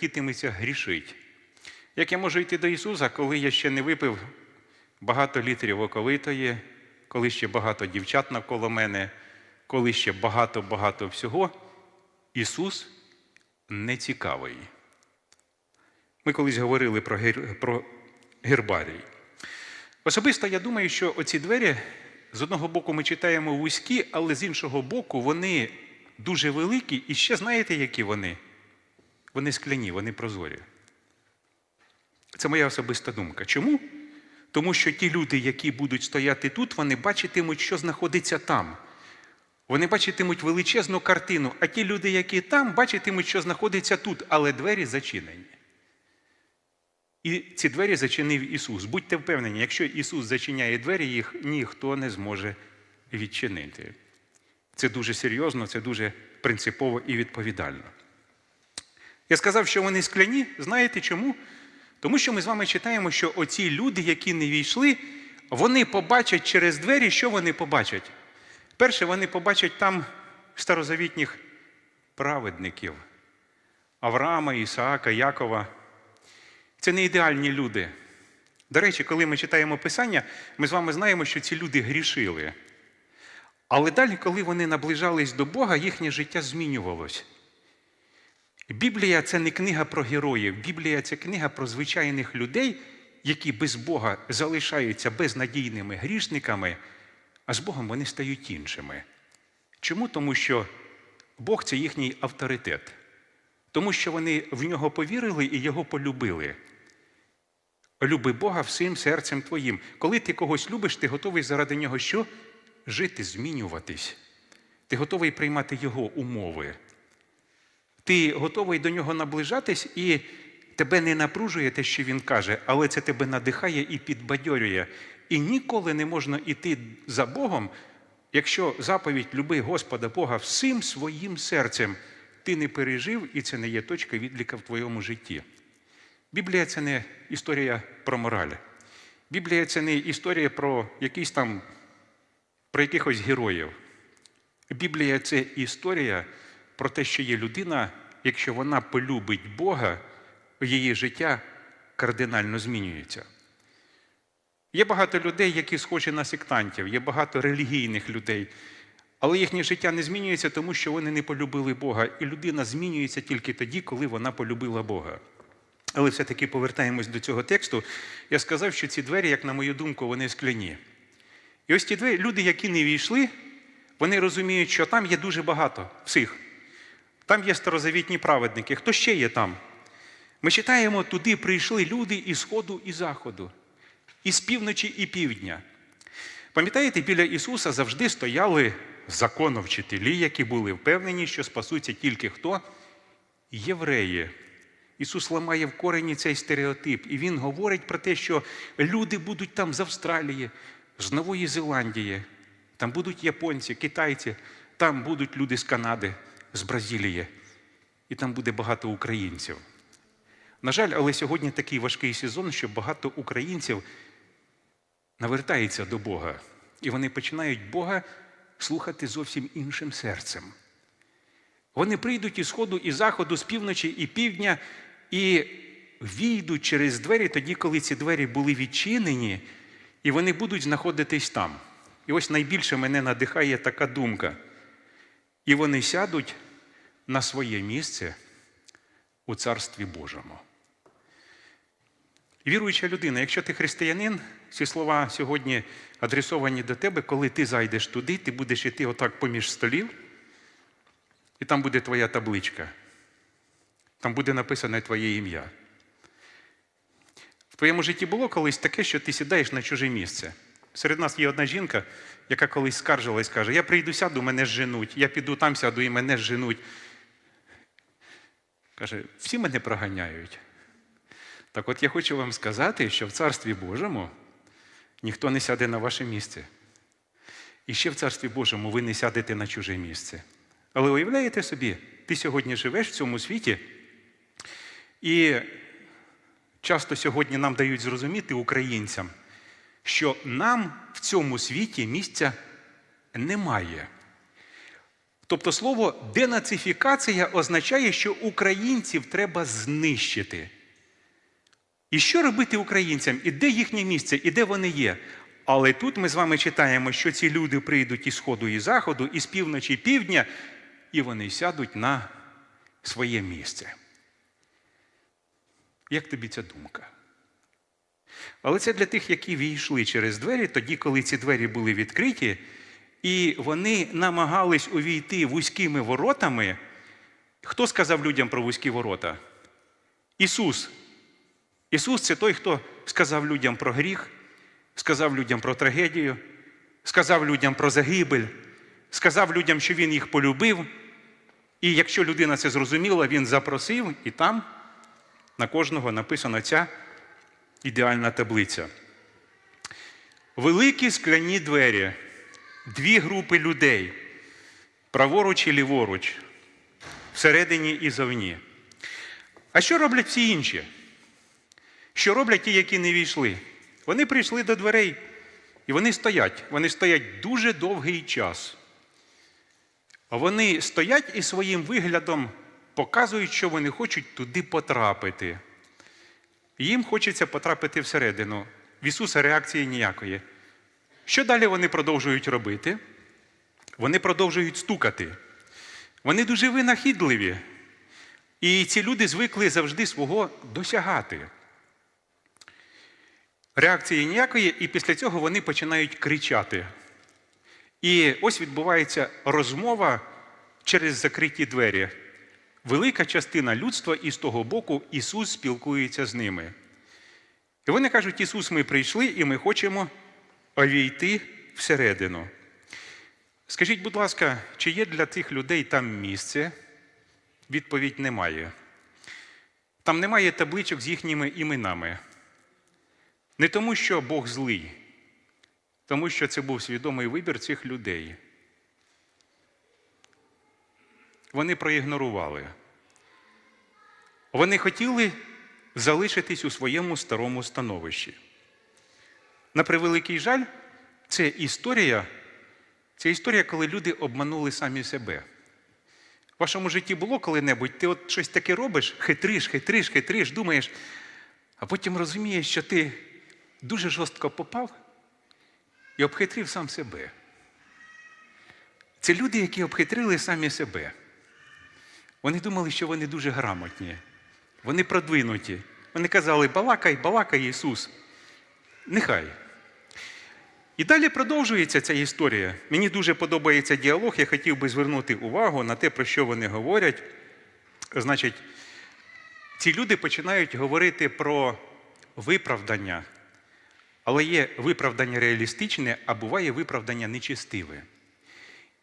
хотітиметься грішить. Як я можу йти до Ісуса, коли я ще не випив багато літрів оковитої, коли ще багато дівчат навколо мене, коли ще багато-багато всього, Ісус не цікавий. Ми колись говорили про, гер... про гербарій. Особисто я думаю, що оці двері з одного боку ми читаємо вузькі, але з іншого боку вони дуже великі, і ще знаєте, які вони? Вони скляні, вони прозорі. Це моя особиста думка. Чому? Тому що ті люди, які будуть стояти тут, вони бачитимуть, що знаходиться там. Вони бачитимуть величезну картину, а ті люди, які там, бачитимуть, що знаходиться тут, але двері зачинені. І ці двері зачинив Ісус. Будьте впевнені, якщо Ісус зачиняє двері, їх ніхто не зможе відчинити. Це дуже серйозно, це дуже принципово і відповідально. Я сказав, що вони скляні. Знаєте чому? Тому що ми з вами читаємо, що оці люди, які не війшли, вони побачать через двері, що вони побачать. Перше, вони побачать там старозавітніх праведників Авраама, Ісаака, Якова. Це не ідеальні люди. До речі, коли ми читаємо Писання, ми з вами знаємо, що ці люди грішили. Але далі, коли вони наближались до Бога, їхнє життя змінювалось. Біблія це не книга про героїв, Біблія це книга про звичайних людей, які без Бога залишаються безнадійними грішниками, а з Богом вони стають іншими. Чому? Тому що Бог це їхній авторитет. Тому що вони в нього повірили і його полюбили. Люби Бога всім серцем твоїм. Коли ти когось любиш, ти готовий заради нього що? Жити, змінюватись. Ти готовий приймати його умови. Ти готовий до нього наближатись, і тебе не напружує те, що він каже, але це тебе надихає і підбадьорює. І ніколи не можна йти за Богом, якщо заповідь люби Господа Бога всім своїм серцем ти не пережив, і це не є точка відліка в твоєму житті. Біблія це не історія про мораль. Біблія це не історія про якісь там, про якихось героїв. Біблія це історія про те, що є людина, якщо вона полюбить Бога, її життя кардинально змінюється. Є багато людей, які схожі на сектантів, є багато релігійних людей, але їхнє життя не змінюється, тому що вони не полюбили Бога. І людина змінюється тільки тоді, коли вона полюбила Бога. Але все-таки повертаємось до цього тексту. Я сказав, що ці двері, як на мою думку, вони скляні. І ось ті двері, люди, які не війшли, вони розуміють, що там є дуже багато всіх. Там є старозавітні праведники. Хто ще є там? Ми читаємо, туди прийшли люди із сходу і заходу, із півночі і півдня. Пам'ятаєте, біля Ісуса завжди стояли законовчителі, які були впевнені, що спасуться тільки хто? Євреї. Ісус ламає в корені цей стереотип, і Він говорить про те, що люди будуть там з Австралії, з Нової Зеландії, там будуть японці, китайці, там будуть люди з Канади, з Бразилії, і там буде багато українців. На жаль, але сьогодні такий важкий сезон, що багато українців навертається до Бога, і вони починають Бога слухати зовсім іншим серцем. Вони прийдуть із сходу, і заходу, з півночі і півдня, і війдуть через двері тоді, коли ці двері були відчинені, і вони будуть знаходитись там. І ось найбільше мене надихає така думка. І вони сядуть на своє місце у Царстві Божому. Віруюча людина, якщо ти християнин, ці слова сьогодні адресовані до тебе, коли ти зайдеш туди, ти будеш йти отак поміж столів, і там буде твоя табличка. Там буде написане твоє ім'я. В твоєму житті було колись таке, що ти сідаєш на чуже місце. Серед нас є одна жінка, яка колись скаржилась, каже: Я прийду сяду, мене женуть, я піду там сяду і мене женуть. Каже, всі мене проганяють. Так от я хочу вам сказати, що в Царстві Божому ніхто не сяде на ваше місце. І ще в Царстві Божому ви не сядете на чуже місце. Але уявляєте собі, ти сьогодні живеш в цьому світі, і часто сьогодні нам дають зрозуміти українцям, що нам в цьому світі місця немає. Тобто слово денацифікація означає, що українців треба знищити. І що робити українцям? І де їхнє місце, і де вони є? Але тут ми з вами читаємо, що ці люди прийдуть із сходу і заходу, із півночі і півдня, і вони сядуть на своє місце. Як тобі ця думка? Але це для тих, які війшли через двері, тоді, коли ці двері були відкриті, і вони намагались увійти вузькими воротами. Хто сказав людям про вузькі ворота? Ісус. Ісус це той, хто сказав людям про гріх, сказав людям про трагедію, сказав людям про загибель, сказав людям, що Він їх полюбив. І якщо людина це зрозуміла, він запросив, і там на кожного написана ця ідеальна таблиця. Великі скляні двері, дві групи людей, праворуч і ліворуч, всередині і зовні. А що роблять всі інші? Що роблять ті, які не війшли? Вони прийшли до дверей, і вони стоять. Вони стоять дуже довгий час. А вони стоять і своїм виглядом показують, що вони хочуть туди потрапити. Їм хочеться потрапити всередину. В Ісуса реакції ніякої. Що далі вони продовжують робити? Вони продовжують стукати. Вони дуже винахідливі. І ці люди звикли завжди свого досягати. Реакції ніякої, і після цього вони починають кричати. І ось відбувається розмова через закриті двері. Велика частина людства і з того боку Ісус спілкується з ними. І вони кажуть: Ісус, ми прийшли і ми хочемо увійти всередину. Скажіть, будь ласка, чи є для цих людей там місце? Відповідь немає. Там немає табличок з їхніми іменами. Не тому, що Бог злий, тому що це був свідомий вибір цих людей. Вони проігнорували. Вони хотіли залишитись у своєму старому становищі. На превеликий жаль, це історія, це історія, коли люди обманули самі себе. В вашому житті було коли-небудь, ти от щось таке робиш, хитриш, хитриш, хитриш, думаєш, а потім розумієш, що ти дуже жорстко попав і обхитрив сам себе. Це люди, які обхитрили самі себе. Вони думали, що вони дуже грамотні, вони продвинуті. Вони казали, балакай, балакай Ісус. Нехай. І далі продовжується ця історія. Мені дуже подобається діалог. Я хотів би звернути увагу на те, про що вони говорять. Значить, ці люди починають говорити про виправдання, але є виправдання реалістичне, а буває виправдання нечистиве.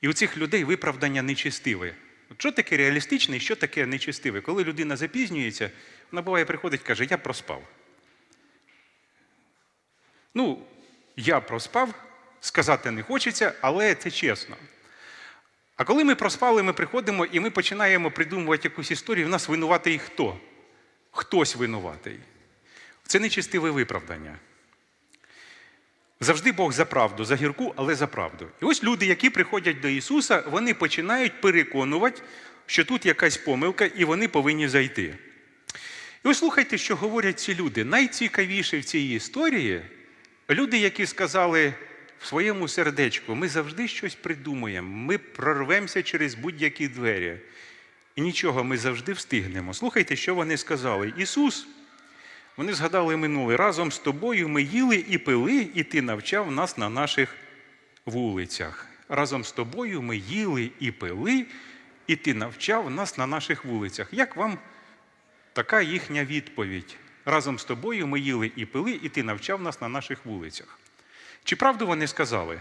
І у цих людей виправдання нечистиве. Що таке реалістичне і що таке нечистиве? Коли людина запізнюється, вона буває приходить і каже, я проспав. Ну, я проспав, сказати не хочеться, але це чесно. А коли ми проспали, ми приходимо і ми починаємо придумувати якусь історію, в нас винуватий хто? Хтось винуватий. Це нечистиве виправдання. Завжди Бог за правду, за гірку, але за правду. І ось люди, які приходять до Ісуса, вони починають переконувати, що тут якась помилка, і вони повинні зайти. І ось слухайте, що говорять ці люди. Найцікавіше в цій історії люди, які сказали в своєму сердечку, ми завжди щось придумаємо, ми прорвемося через будь-які двері. І нічого, ми завжди встигнемо. Слухайте, що вони сказали. Ісус. Вони згадали минуле. Разом з тобою ми їли і пили, і ти навчав нас на наших вулицях. Разом з тобою ми їли і пили, і ти навчав нас на наших вулицях. Як вам така їхня відповідь? Разом з тобою ми їли і пили, і ти навчав нас на наших вулицях. Чи правду вони сказали?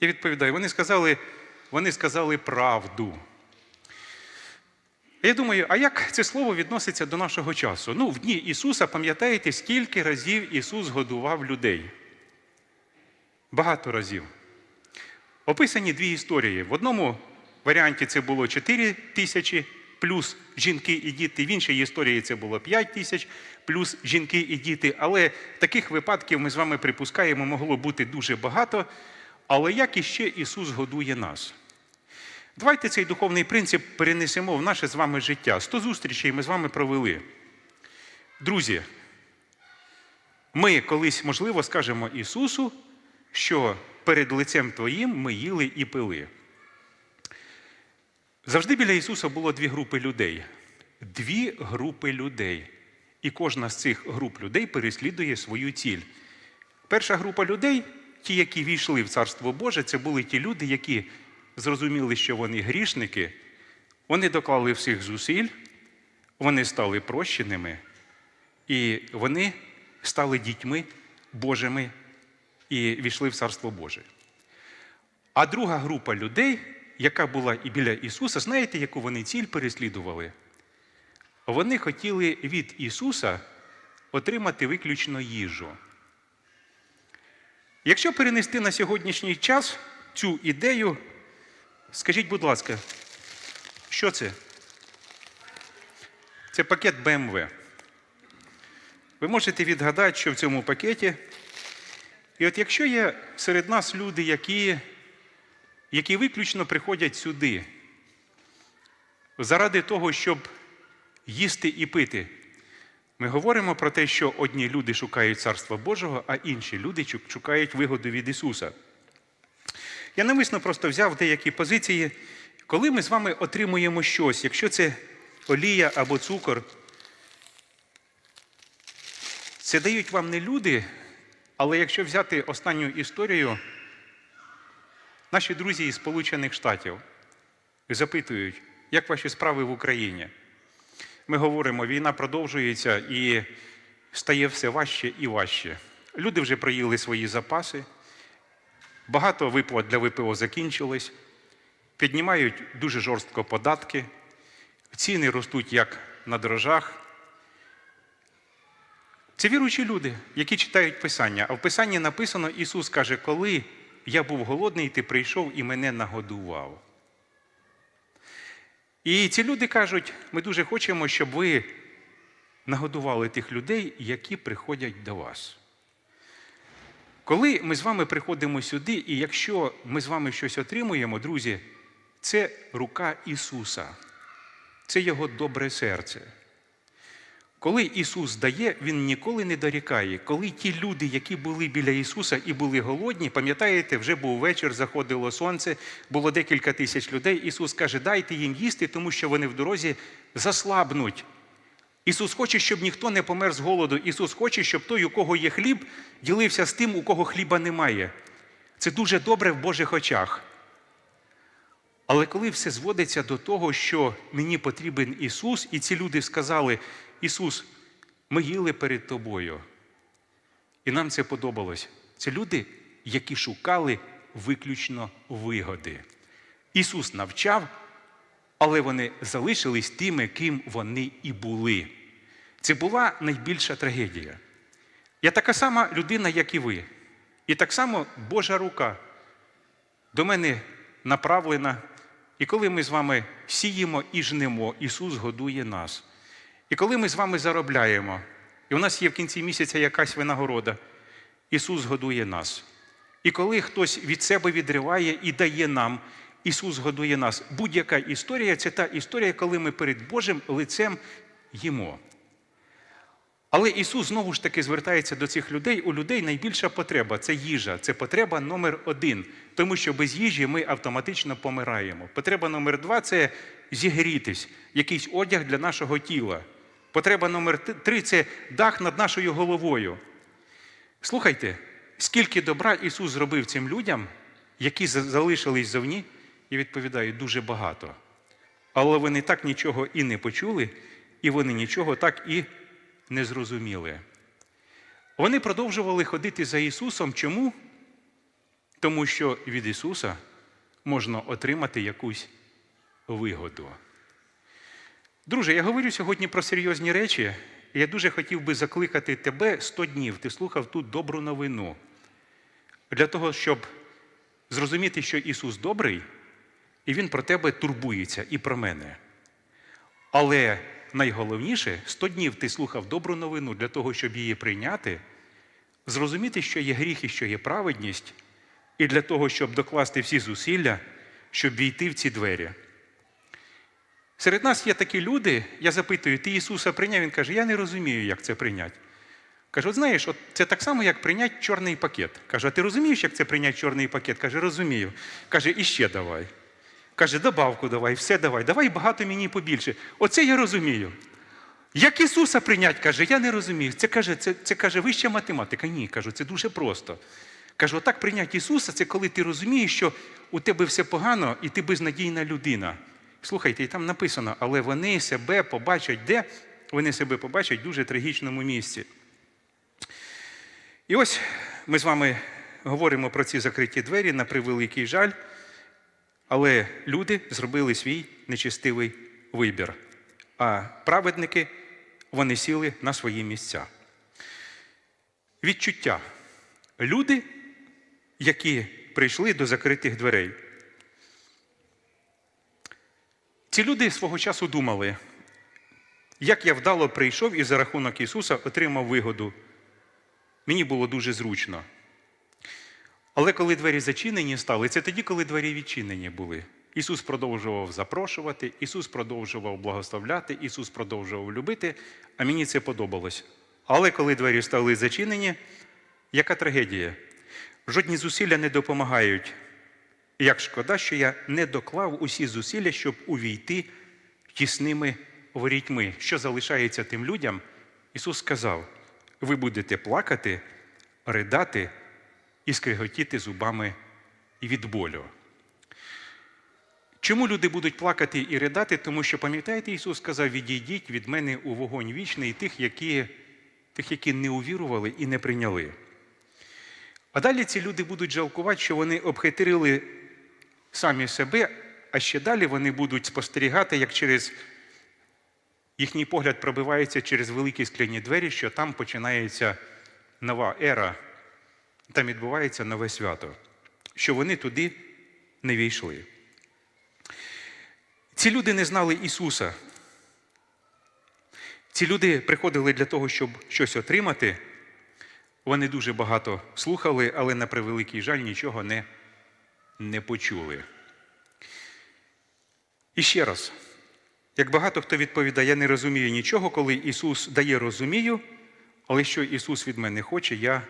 Я відповідаю, вони сказали, вони сказали правду. Я думаю, а як це слово відноситься до нашого часу? Ну, в дні Ісуса, пам'ятаєте, скільки разів Ісус годував людей? Багато разів. Описані дві історії. В одному варіанті це було 4 тисячі плюс жінки і діти, в іншій історії це було 5 тисяч плюс жінки і діти. Але таких випадків ми з вами припускаємо, могло бути дуже багато. Але як іще Ісус годує нас? Давайте цей духовний принцип перенесемо в наше з вами життя. Сто зустрічей ми з вами провели. Друзі, ми колись, можливо, скажемо Ісусу, що перед лицем Твоїм ми їли і пили. Завжди біля Ісуса було дві групи людей. Дві групи людей. І кожна з цих груп людей переслідує свою ціль. Перша група людей, ті, які війшли в Царство Боже, це були ті люди, які зрозуміли, що вони грішники, вони доклали всіх зусиль, вони стали прощеними, і вони стали дітьми Божими і війшли в Царство Боже. А друга група людей, яка була і біля Ісуса, знаєте, яку вони ціль переслідували? Вони хотіли від Ісуса отримати виключно їжу. Якщо перенести на сьогоднішній час цю ідею, скажіть, будь ласка, що це? Це пакет БМВ. Ви можете відгадати, що в цьому пакеті. І от якщо є серед нас люди, які, які виключно приходять сюди заради того, щоб їсти і пити, ми говоримо про те, що одні люди шукають Царства Божого, а інші люди шукають вигоду від Ісуса. Я навмисно просто взяв деякі позиції, коли ми з вами отримуємо щось, якщо це олія або цукор, це дають вам не люди, але якщо взяти останню історію, наші друзі із Сполучених Штатів запитують, як ваші справи в Україні. Ми говоримо, війна продовжується і стає все важче і важче. Люди вже проїли свої запаси, багато виплат для ВПО закінчилось, піднімають дуже жорстко податки, ціни ростуть як на дрожжах. Це віруючі люди, які читають Писання. А в Писанні написано, Ісус каже, коли я був голодний, ти прийшов і мене нагодував. І ці люди кажуть, ми дуже хочемо, щоб ви нагодували тих людей, які приходять до вас. Коли ми з вами приходимо сюди, і якщо ми з вами щось отримуємо, друзі, це рука Ісуса, це Його добре серце. Коли Ісус дає, Він ніколи не дорікає. Коли ті люди, які були біля Ісуса і були голодні, пам'ятаєте, вже був вечір, заходило сонце, було декілька тисяч людей. Ісус каже, дайте їм їсти, тому що вони в дорозі заслабнуть. Ісус хоче, щоб ніхто не помер з голоду. Ісус хоче, щоб той, у кого є хліб, ділився з тим, у кого хліба немає. Це дуже добре в Божих очах. Але коли все зводиться до того, що мені потрібен Ісус, і ці люди сказали, Ісус, ми їли перед Тобою. І нам це подобалось. Це люди, які шукали виключно вигоди. Ісус навчав, але вони залишились тими, ким вони і були. Це була найбільша трагедія. Я така сама людина, як і ви. І так само Божа рука до мене направлена. І коли ми з вами сіємо і жнемо, Ісус годує нас. І коли ми з вами заробляємо, і у нас є в кінці місяця якась винагорода, Ісус годує нас. І коли хтось від себе відриває і дає нам, Ісус годує нас. Будь-яка історія це та історія, коли ми перед Божим лицем їмо. Але Ісус знову ж таки звертається до цих людей. У людей найбільша потреба це їжа, це потреба номер один. Тому що без їжі ми автоматично помираємо. Потреба номер два це зігрітись, якийсь одяг для нашого тіла. Потреба номер три це дах над нашою головою. Слухайте, скільки добра Ісус зробив цим людям, які залишились зовні, і відповідаю, дуже багато. Але вони так нічого і не почули, і вони нічого так і не зрозуміли. Вони продовжували ходити за Ісусом. Чому? Тому що від Ісуса можна отримати якусь вигоду. Друже, я говорю сьогодні про серйозні речі, я дуже хотів би закликати тебе 100 днів. Ти слухав тут добру новину. Для того, щоб зрозуміти, що Ісус добрий, і Він про тебе турбується і про мене. Але найголовніше, 100 днів ти слухав добру новину для того, щоб її прийняти, зрозуміти, що є гріх і що є праведність, і для того, щоб докласти всі зусилля, щоб війти в ці двері. Серед нас є такі люди, я запитую, ти Ісуса прийняв? Він каже, я не розумію, як це прийняти. Каже, от знаєш, от це так само, як прийняти чорний пакет. Каже, а ти розумієш, як це прийняти чорний пакет? Каже, розумію. Каже, іще давай. Каже, добавку давай, все давай, давай багато мені побільше. Оце я розумію. Як Ісуса прийняти, каже, я не розумію. Це каже, це, це каже вища математика. Ні, кажу, це дуже просто. Кажу, отак прийняти Ісуса, це коли ти розумієш, що у тебе все погано і ти безнадійна людина. Слухайте, і там написано, але вони себе побачать де? Вони себе побачать в дуже трагічному місці. І ось ми з вами говоримо про ці закриті двері на превеликий жаль, але люди зробили свій нечестивий вибір. А праведники вони сіли на свої місця. Відчуття. Люди, які прийшли до закритих дверей. Ці люди свого часу думали, як я вдало прийшов і за рахунок Ісуса отримав вигоду. Мені було дуже зручно. Але коли двері зачинені стали, це тоді, коли двері відчинені були. Ісус продовжував запрошувати, Ісус продовжував благословляти, Ісус продовжував любити, а мені це подобалось. Але коли двері стали зачинені, яка трагедія? Жодні зусилля не допомагають. Як шкода, що я не доклав усі зусилля, щоб увійти тісними ворітьми. Що залишається тим людям? Ісус сказав: ви будете плакати, ридати і скриготіти зубами від болю. Чому люди будуть плакати і ридати? Тому що, пам'ятаєте, Ісус сказав: відійдіть від мене у вогонь вічний тих, які, тих, які не увірували і не прийняли. А далі ці люди будуть жалкувати, що вони обхитрили самі себе, а ще далі вони будуть спостерігати, як через їхній погляд пробивається через великі скляні двері, що там починається нова ера, там відбувається нове свято, що вони туди не війшли. Ці люди не знали Ісуса. Ці люди приходили для того, щоб щось отримати. Вони дуже багато слухали, але на превеликий жаль нічого не, не почули. І ще раз, як багато хто відповідає, я не розумію нічого, коли Ісус дає розумію, але що Ісус від мене хоче, я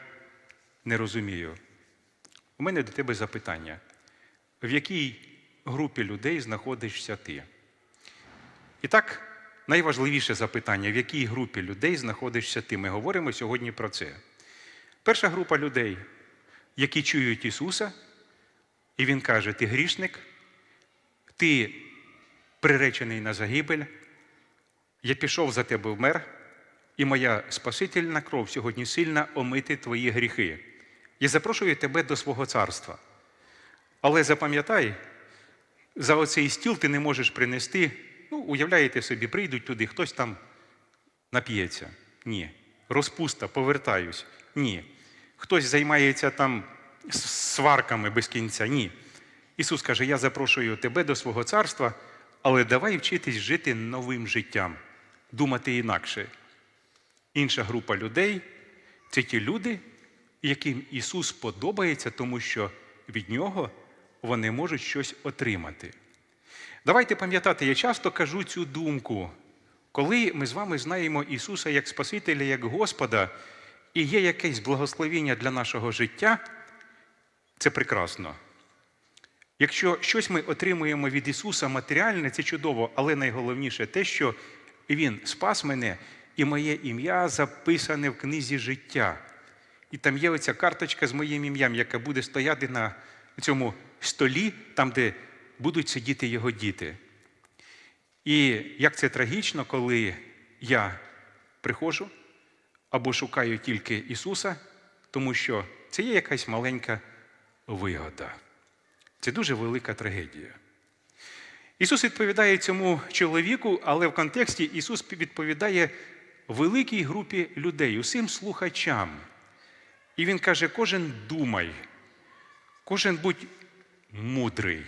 не розумію. У мене до тебе запитання: в якій групі людей знаходишся ти? І так, найважливіше запитання, в якій групі людей знаходишся ти? Ми говоримо сьогодні про це. Перша група людей, які чують Ісуса, і Він каже: Ти грішник, ти приречений на загибель, я пішов за тебе вмер, і моя Спасительна кров сьогодні сильна омити твої гріхи. Я запрошую тебе до свого царства. Але запам'ятай, за оцей стіл ти не можеш принести, ну, уявляєте собі, прийдуть туди, хтось там нап'ється. Ні. Розпуста, повертаюсь. Ні. Хтось займається там сварками без кінця. Ні. Ісус каже: Я запрошую тебе до свого царства, але давай вчитись жити новим життям, думати інакше. Інша група людей це ті люди, яким Ісус подобається, тому що від Нього вони можуть щось отримати. Давайте пам'ятати, я часто кажу цю думку, коли ми з вами знаємо Ісуса як Спасителя, як Господа, і є якесь благословіння для нашого життя, це прекрасно. Якщо щось ми отримуємо від Ісуса матеріальне, це чудово, але найголовніше те, що Він спас мене, і моє ім'я записане в книзі життя. І там є оця карточка з моїм ім'ям, яка буде стояти на цьому столі, там, де будуть сидіти його діти. І як це трагічно, коли я приходжу або шукаю тільки Ісуса, тому що це є якась маленька вигода. Це дуже велика трагедія. Ісус відповідає цьому чоловіку, але в контексті Ісус відповідає великій групі людей, усім слухачам. І Він каже: кожен думай, кожен будь мудрий,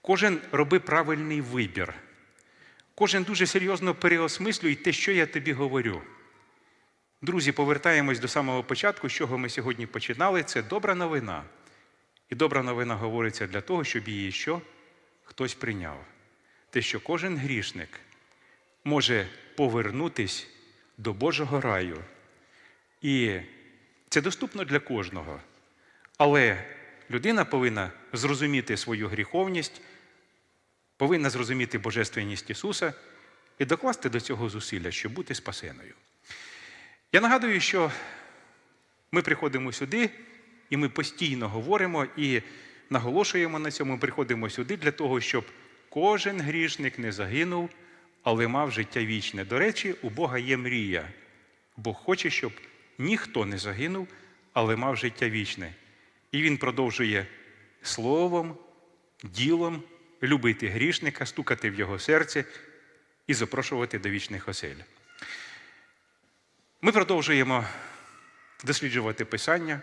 кожен роби правильний вибір, кожен дуже серйозно переосмислюй те, що я тобі говорю. Друзі, повертаємось до самого початку, з чого ми сьогодні починали. Це добра новина. І добра новина говориться для того, щоб її що? Хтось прийняв. Те, що кожен грішник може повернутись до Божого раю. І це доступно для кожного. Але людина повинна зрозуміти свою гріховність, повинна зрозуміти божественність Ісуса і докласти до цього зусилля, щоб бути спасеною. Я нагадую, що ми приходимо сюди, і ми постійно говоримо і наголошуємо на цьому. Приходимо сюди для того, щоб кожен грішник не загинув, але мав життя вічне. До речі, у Бога є мрія. Бог хоче, щоб ніхто не загинув, але мав життя вічне. І Він продовжує словом, ділом любити грішника, стукати в його серце і запрошувати до вічних осель. Ми продовжуємо досліджувати Писання.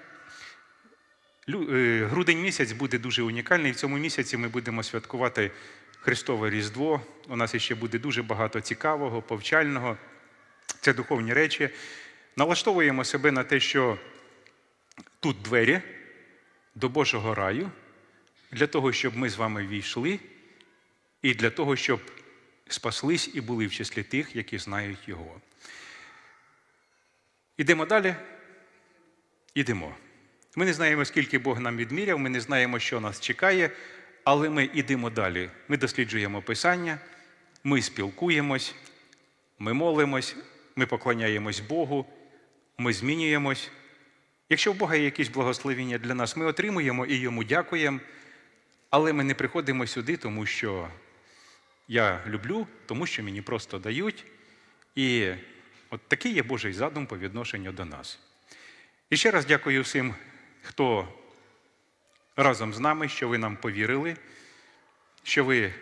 Е, Грудень місяць буде дуже унікальний. В цьому місяці ми будемо святкувати Христове Різдво. У нас ще буде дуже багато цікавого, повчального. Це духовні речі. Налаштовуємо себе на те, що тут двері до Божого раю, для того, щоб ми з вами війшли, і для того, щоб спаслись і були в числі тих, які знають Його. Ідемо далі. Ідемо. Ми не знаємо, скільки Бог нам відміряв, ми не знаємо, що нас чекає, але ми йдемо далі. Ми досліджуємо Писання, ми спілкуємось, ми молимось, ми поклоняємось Богу, ми змінюємось. Якщо в Бога є якісь благословення для нас, ми отримуємо і йому дякуємо, але ми не приходимо сюди, тому що я люблю, тому що мені просто дають. І от такий є Божий задум по відношенню до нас. І ще раз дякую всім, хто разом з нами, що ви нам повірили, що ви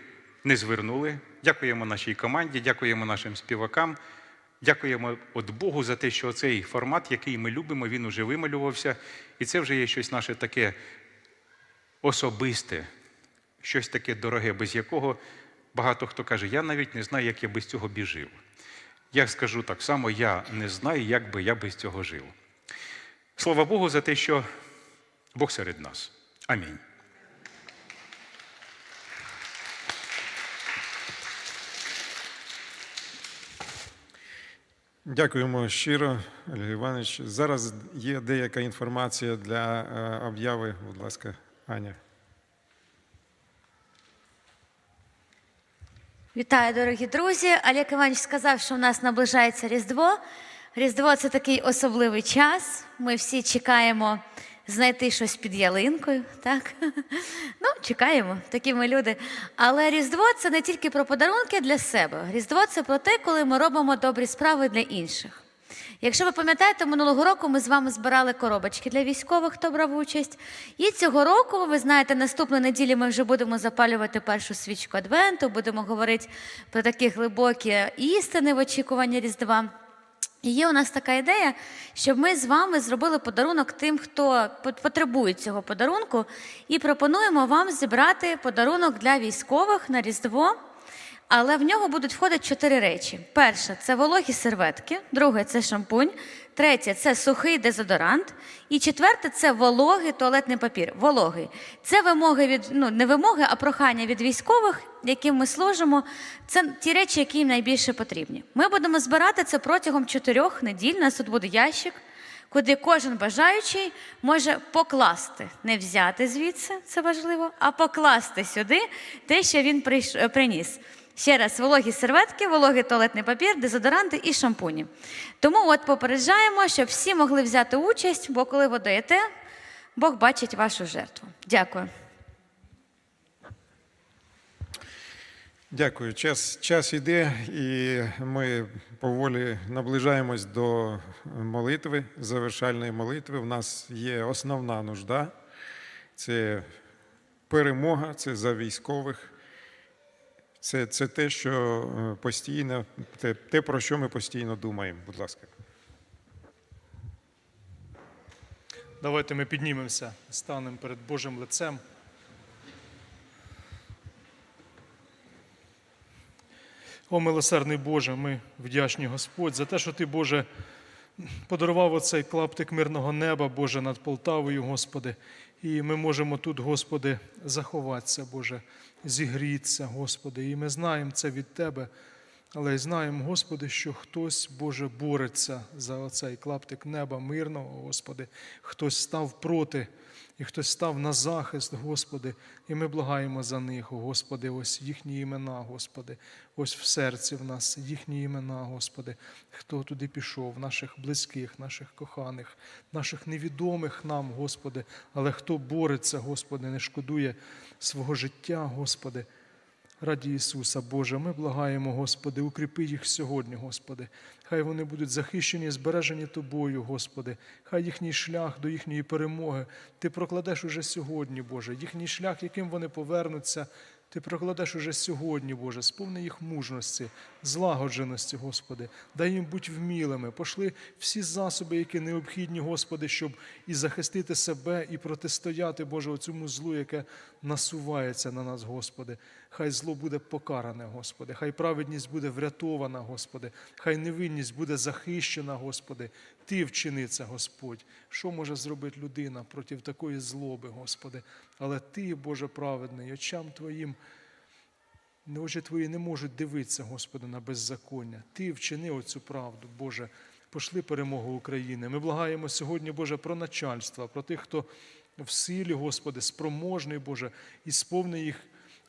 не звернули. Дякуємо нашій команді, дякуємо нашим співакам. Дякуємо от Богу за те, що цей формат, який ми любимо, він уже вималювався. І це вже є щось наше таке особисте, щось таке дороге, без якого багато хто каже, я навіть не знаю, як я без цього біжив. Я скажу так само, я не знаю, як би я без цього жив. Слава Богу за те, що Бог серед нас. Амінь. Дякуємо щиро, Олег Іванович. Зараз є деяка інформація для е, обяви. Будь ласка, Аня. Вітаю, дорогі друзі. Олег Іванович сказав, що у нас наближається Різдво. Різдво це такий особливий час. Ми всі чекаємо знайти щось під ялинкою. Так? Ну, чекаємо, такі ми люди. Але Різдво це не тільки про подарунки для себе. Різдво це про те, коли ми робимо добрі справи для інших. Якщо ви пам'ятаєте, минулого року ми з вами збирали коробочки для військових, хто брав участь. І цього року, ви знаєте, наступної неділі ми вже будемо запалювати першу свічку Адвенту, будемо говорити про такі глибокі істини в очікуванні Різдва. І є у нас така ідея, щоб ми з вами зробили подарунок тим, хто пот- потребує цього подарунку, і пропонуємо вам зібрати подарунок для військових на Різдво. Але в нього будуть входити чотири речі: перше це вологі серветки, друге це шампунь, третє це сухий дезодорант, і четверте це вологий туалетний папір. Вологий. Це вимоги від ну не вимоги, а прохання від військових, яким ми служимо. Це ті речі, які їм найбільше потрібні. Ми будемо збирати це протягом чотирьох неділь. У нас тут буде ящик. Куди кожен бажаючий може покласти, не взяти звідси, це важливо, а покласти сюди те, що він приніс. Ще раз, вологі серветки, вологий туалетний папір, дезодоранти і шампуні. Тому от попереджаємо, щоб всі могли взяти участь, бо коли ви даєте, Бог бачить вашу жертву. Дякую. Дякую. Час, час іде, і ми поволі наближаємось до молитви, завершальної молитви. У нас є основна нужда. Це перемога, це за військових. Це, це те, що е, постійно, те, те, про що ми постійно думаємо. Будь ласка. Давайте ми піднімемося, станемо перед Божим лицем. О, милосердний Боже, ми вдячні Господь за те, що Ти, Боже, подарував оцей клаптик мирного неба, Боже, над Полтавою, Господи. І ми можемо тут, Господи, заховатися, Боже, зігрітися, Господи. І ми знаємо це від Тебе. Але й знаємо, Господи, що хтось, Боже, бореться за оцей клаптик неба мирного, Господи, хтось став проти, і хтось став на захист, Господи, і ми благаємо за них, Господи, ось їхні імена, Господи, ось в серці в нас їхні імена, Господи, хто туди пішов, наших близьких, наших коханих, наших невідомих нам, Господи, але хто бореться, Господи, не шкодує свого життя, Господи. Раді Ісуса, Боже, ми благаємо, Господи, укріпи їх сьогодні, Господи. Хай вони будуть захищені, збережені Тобою, Господи. Хай їхній шлях до їхньої перемоги Ти прокладеш уже сьогодні, Боже. Їхній шлях, яким вони повернуться, Ти прокладеш уже сьогодні, Боже. Сповни їх мужності, злагодженості, Господи. Дай їм бути вмілими. Пошли всі засоби, які необхідні, Господи, щоб і захистити себе, і протистояти, Боже, оцьому злу, яке насувається на нас, Господи. Хай зло буде покаране, Господи, хай праведність буде врятована, Господи, хай невинність буде захищена, Господи. Ти вчини це, Господь. Що може зробити людина проти такої злоби, Господи? Але Ти, Боже праведний, очам Твоїм. Очі твої не можуть дивитися, Господи, на беззаконня. Ти вчини оцю правду, Боже. Пошли перемогу України. Ми благаємо сьогодні, Боже, про начальство, про тих, хто в силі, Господи, спроможний, Боже, і сповни їх,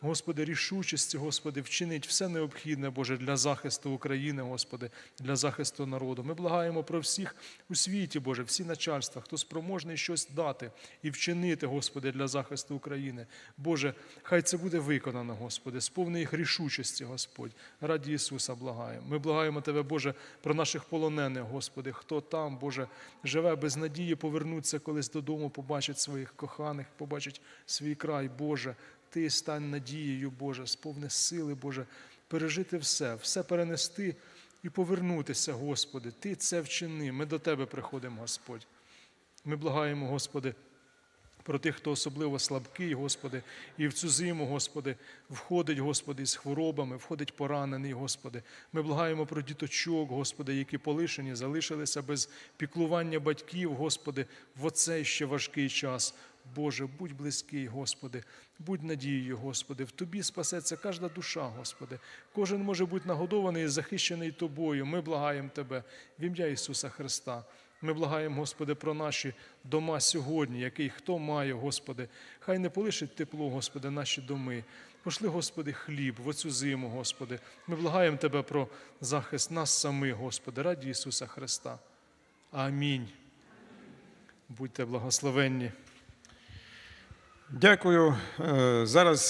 Господи, рішучості, Господи, вчинить все необхідне, Боже, для захисту України, Господи, для захисту народу. Ми благаємо про всіх у світі, Боже, всі начальства, хто спроможний щось дати і вчинити, Господи, для захисту України. Боже, хай це буде виконано, Господи, сповни їх рішучості, Господь. Раді Ісуса благаємо. Ми благаємо Тебе, Боже, про наших полонених, Господи, хто там, Боже, живе без надії повернуться колись додому, побачить своїх коханих, побачить свій край, Боже. Ти стань надією, Боже, сповни сили, Боже, пережити все, все перенести і повернутися, Господи. Ти це вчини. Ми до Тебе приходимо, Господь. Ми благаємо, Господи, про тих, хто особливо слабкий, Господи, і в цю зиму, Господи, входить, Господи, з хворобами, входить поранений, Господи. Ми благаємо про діточок, Господи, які полишені, залишилися без піклування батьків, Господи, в оцей ще важкий час. Боже, будь близький, Господи, будь надією, Господи, в Тобі спасеться кожна душа, Господи. Кожен може бути нагодований і захищений Тобою. Ми благаємо Тебе в ім'я Ісуса Христа. Ми благаємо, Господи, про наші дома сьогодні, який хто має, Господи. Хай не полишить тепло, Господи, наші доми. Пошли, Господи, хліб в оцю зиму, Господи. Ми благаємо Тебе про захист нас самих, Господи, раді Ісуса Христа. Амінь. Будьте благословенні. Дякую. Е, Зараз